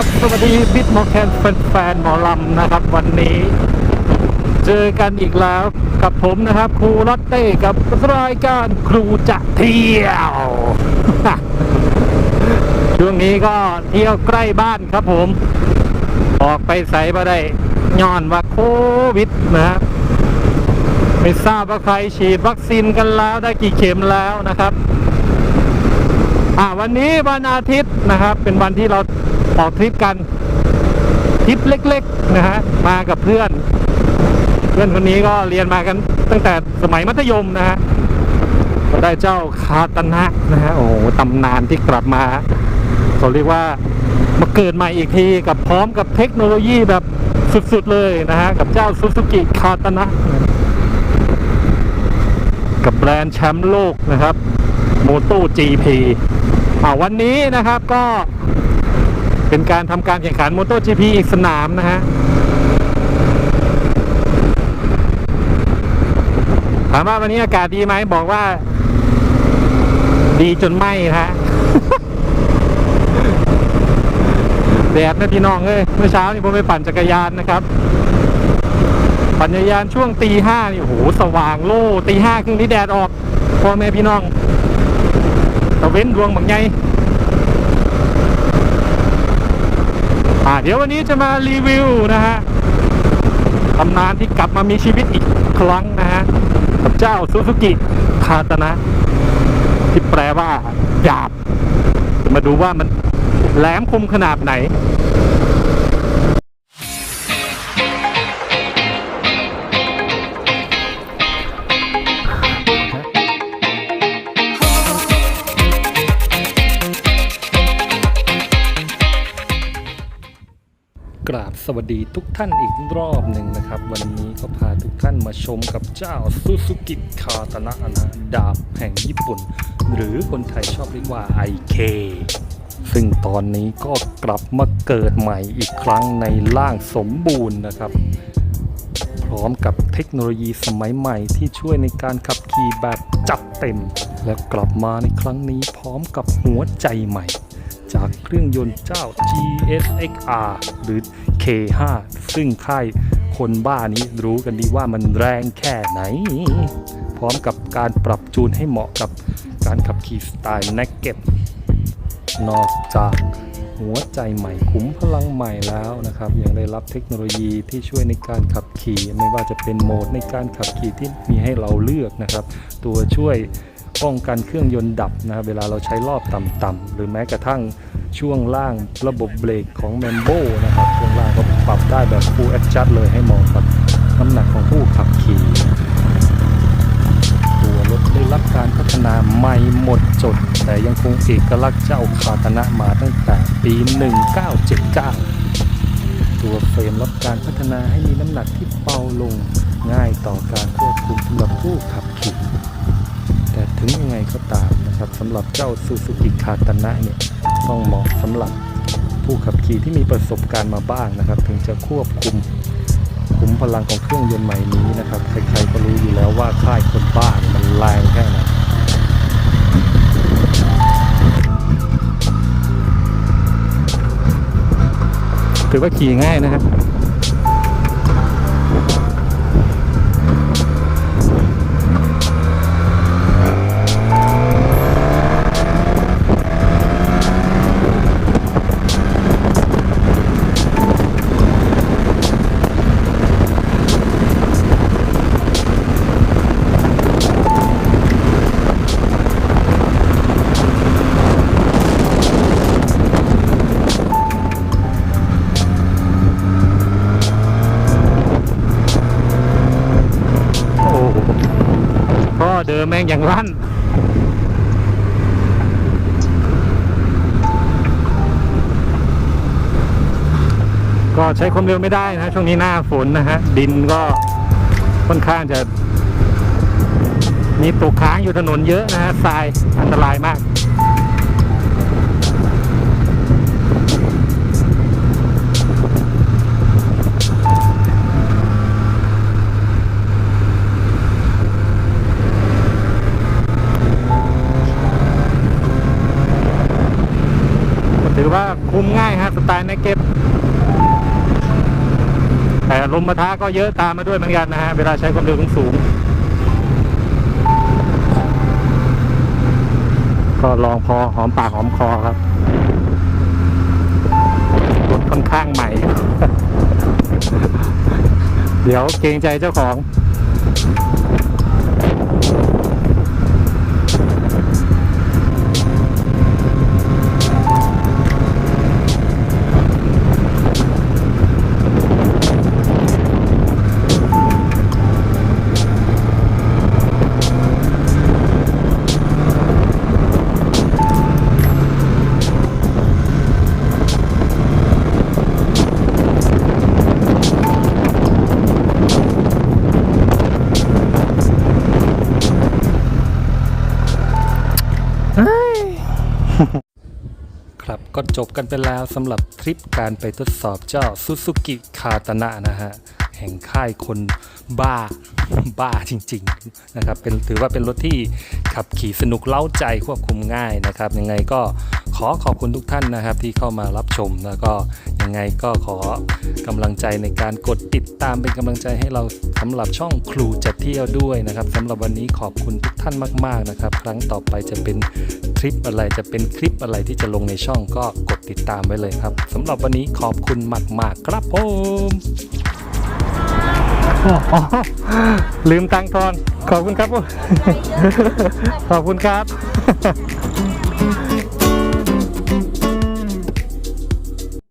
สวัสดีบิดมอแคนแฟนๆหมอลำนะครับ วันนี้ เจอกันอีกแล้วกับผมนะครับ ครูลอตเต้กับรายการครูจะเที่ยว ช่วงนี้ก็เที่ยวใกล้บ้านครับผม ออกไปใส่มาได้ย้อนว่าโควิดนะฮะไม่ทราบว่าใครฉีดวัคซีนกันแล้วได้กี่เข็มแล้วนะครับ อ่าวันนี้วันอาทิตย์นะครับ เป็นวันที่เราออกทริปกันทริปเล็กๆนะฮะมากับเพื่อน เพื่อนคนนี้ก็เรียนมากันตั้งแต่สมัยมัธยมนะฮะก็ได้เจ้าคาตนะนะฮะโอ้โหตำนานที่กลับมาเขาเรียกว่ามาเกิดใหม่อีกทีกับพร้อมกับเทคโนโลยีแบบสุดๆเลยนะฮะกับเจ้าซูซูกิคาตนะกับแบรนด์แชมป์โลกนะครับโมโต GP วันนี้นะครับก็เป็นการทำการแข่งขันโมโต GP อีกสนามนะฮะถามว่าวันนี้อากาศดีไหมบอกว่า ดีจนไหมฮะแดดนะพี่น้องเอ้ยเมื่อเช้านี่ผมไปปั่นจักรยานนะครับ ปั่นจักรยานช่วงตีห้านี่โอ้โหสว่างโล่ตีห้าครึ่งนี้แดดออกพ่อแม่พี่น้อง ตะเว้นดวงบางไงอ่าเดี๋ยววันนี้จะมารีวิวนะฮะตำนานที่กลับมามีชีวิตอีกครั้งนะฮะกับเจ้าซูซูกิคาตนะที่แปลว่าหยาบ มาดูว่ามันแหลมคมขนาดไหน กราบสวัสดีทุกท่านอีกรอบหนึ่งนะครับ วันนี้ก็พาทุกท่านมาชมกับเจ้าซูซูกิคาตนะนะดาบแห่งญี่ปุ่น หรือคนไทยชอบเรียกว่า IK ซึ่งตอนนี้ก็กลับมาเกิดใหม่อีกครั้งในร่างสมบูรณ์นะครับ พร้อมกับเทคโนโลยีสมัยใหม่ที่ช่วยในการขับขี่แบบจัดเต็ม และกลับมาในครั้งนี้พร้อมกับหัวใจใหม่ จากเครื่องยนต์เจ้า GSXR หรือ K5 ซึ่งค่ายคนบ้านี้รู้กันดีว่ามันแรงแค่ไหน พร้อมกับการปรับจูนให้เหมาะกับการขับขี่สไตล์นักเก็ตนอกจากหัวใจใหม่ขุมพลังใหม่แล้วนะครับยังได้รับเทคโนโลยีที่ช่วยในการขับขี่ ไม่ว่าจะเป็นโหมดในการขับขี่ที่มีให้เราเลือกนะครับ ตัวช่วย ป้องกันเครื่องยนต์ดับนะครับเวลาเราใช้รอบต่ำๆหรือแม้กระทั่งช่วงล่างระบบเบรกของแมมโบนะครับช่วงล่างก็ปรับได้แบบ full adjust เลยให้เหมาะกับน้ำหนักของผู้ขับขี่ตัวรถได้รับการพัฒนาใหม่หมดจด แต่ยังคงเอกลักษณ์เจ้าคาตนะมาตั้งแต่ปี 1979 ตัวเฟรมรับการพัฒนาให้มีน้ำหนักที่เบาลงง่ายต่อการควบคุมสำหรับผู้ขับขี่ ถึงยังไงก็ตามนะครับสำหรับเจ้าซูซูกิคาตนะเนี่ยต้องเหมาะสำหรับผู้ขับขี่ที่มีประสบการณ์มาบ้างนะครับ ถึงจะควบคุมขุมพลังของเครื่องยนต์ใหม่นี้นะครับใครๆก็รู้อยู่แล้วว่าค่ายคนบ้านมันแรงแค่ไหนถือว่าขี่ง่ายนะครับ อเมแม่งอย่างลั่นก็ใช้ความเร็วไม่ได้นะช่วงนี้หน้าฝนนะฮะ ดินก็ค่อนข้างจะ มีตกค้างอยู่ถนนเยอะนะฮะทรายอันตรายมาก ง่ายไตล์ในเก็ตแต่ลมปะทะก็เยอะตามมาด้วยเหมือนกันนะฮะ เวลาใช้ความเร็วสูงก็ลองพอหอมปากหอมคอครับรถค่อนข้างใหม่ เดี๋ยวเกรงใจเจ้าของ ก็จบกันไปแล้วสำหรับทริปการไปทดสอบเจ้าซูซูกิคาตานะนะฮะแห่งค่ายคนบ้าบ้าจริงๆนะครับเป็นถือว่าเป็นรถที่ขับขี่สนุกเล้าใจควบคุมง่ายนะครับยังไงก็ขอขอบคุณทุกท่านนะครับที่เข้ามารับชมแล้วก็ยังไงก็ขอกำลังใจในการกดติดตามเป็นกำลังใจให้เราสำหรับช่องครูจะเที่ยวด้วยนะครับสำหรับวันนี้ขอบคุณทุกท่านมาก ๆนะครับ ครั้งต่อไปจะเป็น คลิปอะไรจะเป็นคลิปอะไรที่จะลงในช่องก็กดติดตามไว้เลยครับสำหรับวันนี้ขอบคุณมาก ๆ ครับผมอ๋อลืมตังค์ทอน ขอบคุณครับ ขอบคุณครับ